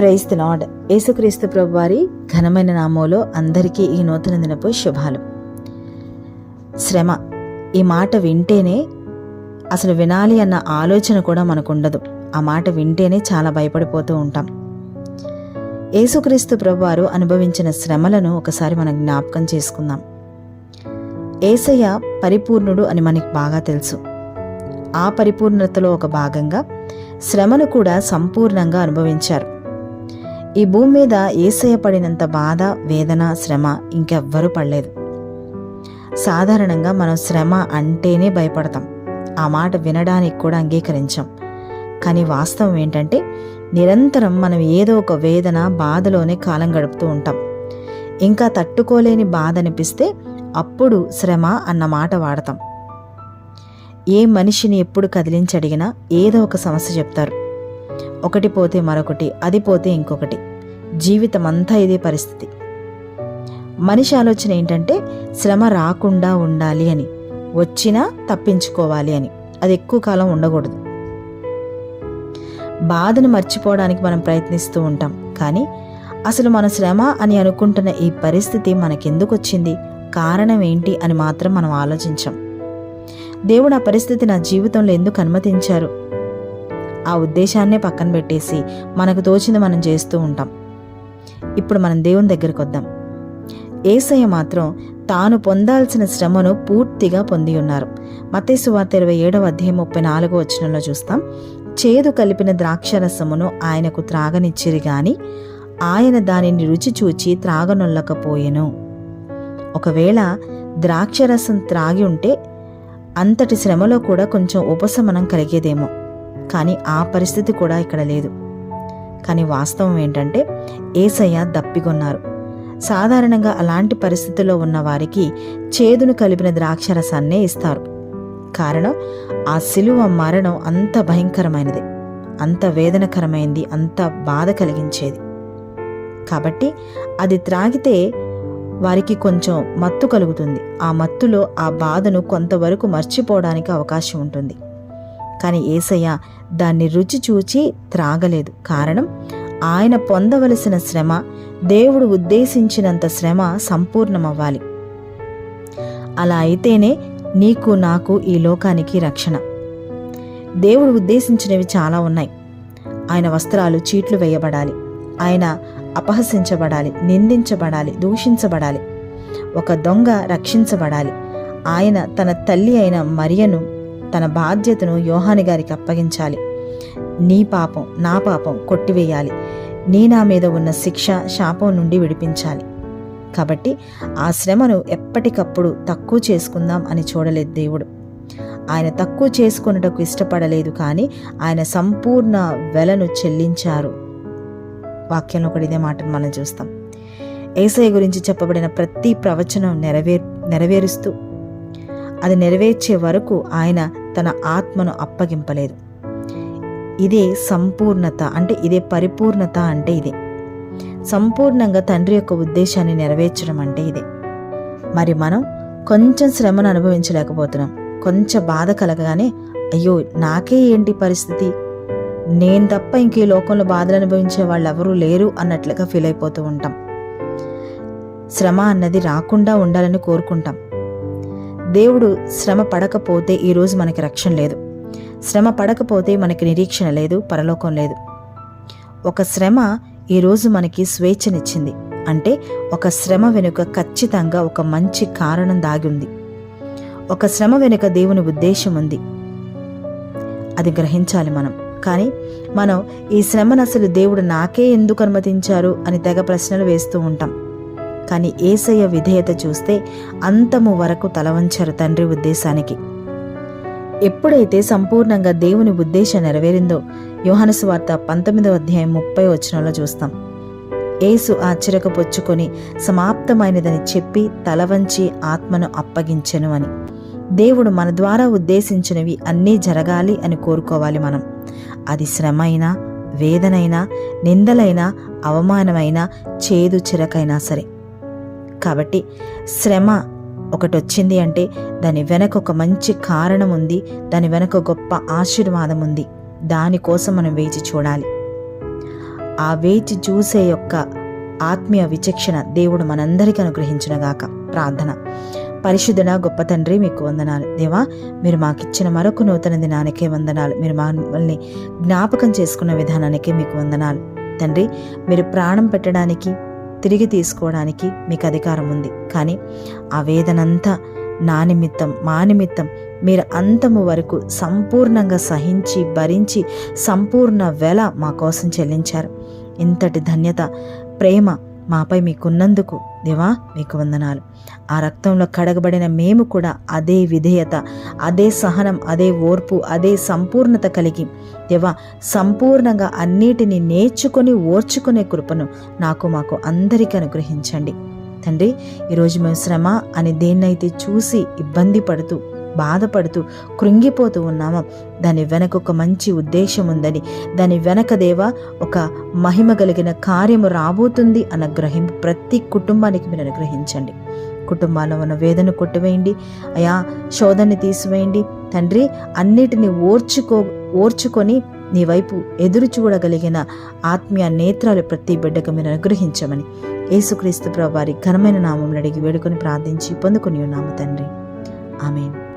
Praise the lord యేసుక్రీస్తు ప్రభు వారి ఘనమైన నామంలో అందరికీ ఈ నూతన దినపు శుభాలు. శ్రమ ఈ మాట వింటేనే అసలు వినాలి అన్న ఆలోచన కూడా మనకు ఉండదు ఆ మాట వింటేనే చాలా భయపడిపోతూ ఉంటాం. యేసుక్రీస్తు ప్రభువారు అనుభవించిన శ్రమలను ఒకసారి మనం జ్ఞాపకం చేసుకుందాం. ఏసయ్య పరిపూర్ణుడు అని మనకి బాగా తెలుసు. ఆ పరిపూర్ణతలో ఒక భాగంగా శ్రమను కూడా సంపూర్ణంగా అనుభవించారు. ఈ భూమి మీద ఏసయ్య పడినంత బాధ వేదన శ్రమ ఇంకెవ్వరూ పడలేదు. సాధారణంగా మనం శ్రమ అంటేనే భయపడతాం. ఆ మాట వినడానికి కూడా అంగీకరించాం. కానీ వాస్తవం ఏంటంటే నిరంతరం మనం ఏదో ఒక వేదన బాధలోనే కాలం గడుపుతూ ఉంటాం. ఇంకా తట్టుకోలేని బాధ అనిపిస్తే అప్పుడు శ్రమ అన్న మాట వాడతాం. ఏ మనిషిని ఎప్పుడు కదిలించి అడిగినా ఏదో ఒక సమస్య చెప్తారు. ఒకటి పోతే మరొకటి అది పోతే ఇంకొకటి. జీవితం అంతా ఇదే పరిస్థితి. మనిషి ఆలోచన ఏంటంటే శ్రమ రాకుండా ఉండాలి అని వచ్చినా తప్పించుకోవాలి అని. అది ఎక్కువ కాలం ఉండకూడదు. బాధను మర్చిపోవడానికి మనం ప్రయత్నిస్తూ ఉంటాం. కానీ అసలు మన శ్రమ అని అనుకుంటున్న ఈ పరిస్థితి మనకెందుకు వచ్చింది కారణం ఏంటి అని మాత్రం మనం ఆలోచించాం. దేవుడు ఆ పరిస్థితి నా జీవితంలో ఎందుకు అనుమతించారు? ఆ ఉద్దేశాన్నే పక్కన పెట్టేసి మనకు తోచింది మనం చేస్తూ ఉంటాం. ఇప్పుడు మనం దేవుని దగ్గరికి వద్దాం. ఏసయ్య మాత్రం తాను పొందాల్సిన శ్రమను పూర్తిగా పొంది ఉన్నారు. మతేసు వార్త ఇరవై ఏడవ అధ్యాయం ముప్పై నాలుగో వచనంలో చూస్తాం. చేదు కలిపిన ద్రాక్షరసమును ఆయనకు త్రాగనిచ్చిరి గాని ఆయన దానిని రుచి చూచి త్రాగనొల్లకపోయెను. ఒకవేళ ద్రాక్షరసం త్రాగి ఉంటే అంతటి శ్రమలో కూడా కొంచెం ఉపశమనం కలిగేదేమో. కానీ ఆ పరిస్థితి కూడా ఇక్కడ లేదు. కానీ వాస్తవం ఏంటంటే ఏసయ్య దప్పికొన్నారు. సాధారణంగా అలాంటి పరిస్థితుల్లో ఉన్న వారికి చేదును కలిపిన ద్రాక్షరసాన్నే ఇస్తారు. కారణం ఆ సిలువ మరణం అంత భయంకరమైనది. అంత వేదనకరమైంది అంత బాధ కలిగించేది. కాబట్టి అది త్రాగితే వారికి కొంచెం మత్తు కలుగుతుంది. ఆ మత్తులో ఆ బాధను కొంతవరకు మర్చిపోవడానికి అవకాశం ఉంటుంది. కానీ ఏసయ్య దాన్ని రుచి చూచి త్రాగలేదు. కారణం ఆయన పొందవలసిన శ్రమ దేవుడు ఉద్దేశించినంత శ్రమ సంపూర్ణమవ్వాలి. అలా అయితేనే నీకు నాకు ఈ లోకానికి రక్షణ. దేవుడు ఉద్దేశించినవి చాలా ఉన్నాయి. ఆయన వస్త్రాలు చీట్లు వేయబడాలి. ఆయన అపహసించబడాలి నిందించబడాలి దూషించబడాలి. ఒక దొంగ రక్షించబడాలి. ఆయన తన తల్లి అయిన మరియను తన బాధ్యతను యోహాని గారికి అప్పగించాలి. నీ పాపం నా పాపం కొట్టివేయాలి. నీ నా మీద ఉన్న శిక్ష శాపం నుండి విడిపించాలి. కాబట్టి ఆ శ్రమను ఎప్పటికప్పుడు తక్కువ చేసుకుందాం అని చూడలేదు దేవుడు. ఆయన తక్కువ చేసుకొనుటకు ఇష్టపడలేదు కానీ ఆయన సంపూర్ణ వెలను చెల్లించారు. వాక్యంలో కూడా ఇదే మాటను మనం చూస్తాం. ఏసఐ గురించి చెప్పబడిన ప్రతి ప్రవచనం నెరవే నెరవేరుస్తూ అది నెరవేర్చే వరకు ఆయన తన ఆత్మను అప్పగింపలేదు. ఇదే సంపూర్ణత అంటే ఇదే పరిపూర్ణత అంటే ఇదే. సంపూర్ణంగా తండ్రి యొక్క ఉద్దేశాన్ని నెరవేర్చడం అంటే ఇదే. మరి మనం కొంచెం శ్రమను అనుభవించలేకపోతున్నాం. కొంచెం బాధ కలగగానే అయ్యో నాకే ఏంటి పరిస్థితి? నేను తప్ప ఇంక ఈ లోకంలో బాధలు అనుభవించే వాళ్ళు ఎవరూ లేరు అన్నట్లుగా ఫీల్ అయిపోతూ ఉంటాం. శ్రమ అన్నది రాకుండా ఉండాలని కోరుకుంటాం. దేవుడు శ్రమ పడకపోతే ఈరోజు మనకి రక్షణ లేదు. శ్రమ పడకపోతే మనకి నిరీక్షణ లేదు పరలోకం లేదు. ఒక శ్రమ ఈరోజు మనకి స్వేచ్ఛనిచ్చింది. అంటే ఒక శ్రమ వెనుక ఖచ్చితంగా ఒక మంచి కారణం దాగి ఉంది. ఒక శ్రమ వెనుక దేవుని ఉద్దేశం ఉంది. అది గ్రహించాలి మనం. కానీ మనం ఈ శ్రమను అసలు దేవుడు నాకే ఎందుకు అనుమతించారు అని తెగ ప్రశ్నలు వేస్తూ ఉంటాం. కానీ ఏసయ్య విధేయత చూస్తే అంతము వరకు తలవంచరు తండ్రి ఉద్దేశానికి. ఎప్పుడైతే సంపూర్ణంగా దేవుని ఉద్దేశం నెరవేరిందో యోహనసు వార్త పంతొమ్మిదవ అధ్యాయం ముప్పై వచనంలో చూస్తాం. ఏసు ఆ చిరక పొచ్చుకొని సమాప్తమైనదని చెప్పి తలవంచి ఆత్మను అప్పగించెను అని. దేవుడు మన ద్వారా ఉద్దేశించినవి అన్నీ జరగాలి అని కోరుకోవాలి మనం. అది శ్రమ అయినా వేదనైనా నిందలైనా అవమానమైనా చేదు చిరకైనా సరే. కాబట్టి శ్రమ ఒకటి వచ్చింది అంటే దాని వెనక ఒక మంచి కారణం ఉంది దాని వెనక గొప్ప ఆశీర్వాదం ఉంది. దానికోసం మనం వేచి చూడాలి. ఆ వేచి చూసే యొక్క ఆత్మీయ విచక్షణ దేవుడు మనందరికీ అనుగ్రహించునగాక ప్రార్థన. పరిశుద్ధుడా గొప్ప తండ్రి మీకు వందనాలు. దేవా మీరు మాకిచ్చిన మరొక నూతన దినానికే వందనాలు. మీరు మమ్మల్ని జ్ఞాపకం చేసుకున్న విధానానికే మీకు వందనాలు. తండ్రి మీరు ప్రాణం పెట్టడానికి తిరిగి తీసుకోవడానికి మీకు అధికారం ఉంది. కానీ ఆ వేదనంతా నా నిమిత్తం మా నిమిత్తం మీరు అంతము వరకు సంపూర్ణంగా సహించి భరించి సంపూర్ణ వెల మా కోసం చెల్లించారు. ఇంతటి ధన్యత ప్రేమ మాపై మీకున్నందుకు దేవా మీకు వందనాలు. ఆ రక్తంలో కడగబడిన మేము కూడా అదే విధేయత అదే సహనం అదే ఓర్పు అదే సంపూర్ణత కలిగి. దేవా సంపూర్ణంగా అన్నిటిని నేర్చుకొని ఓర్చుకునే కృపను నాకు మాకు అందరికీ అనుగ్రహించండి. తండ్రి ఈరోజు మేము శ్రమ అని దేన్నైతే చూసి ఇబ్బంది పడుతూ బాధపడుతూ కృంగిపోతూ ఉన్నామో? దాని వెనక ఒక మంచి ఉద్దేశం ఉందని దాని వెనక దేవా ఒక మహిమ కలిగిన కార్యము రాబోతుంది అన్న గ్రహింపు ప్రతి కుటుంబానికి మీరు అనుగ్రహించండి. కుటుంబాల్లో ఉన్న వేదన కొట్టివేయండి. అయా శోధని తీసివేయండి. తండ్రి అన్నిటిని ఓర్చుకో ఓర్చుకొని నీ వైపు ఎదురు చూడగలిగిన ఆత్మీయ నేత్రాలు ప్రతి బిడ్డకు మీరు అనుగ్రహించమని యేసుక్రీస్తు ప్రభు వారి ఘనమైన నామం అడిగి వేడుకొని ప్రార్థించి పొందుకుని ఉన్నాము తండ్రి. ఆమెను.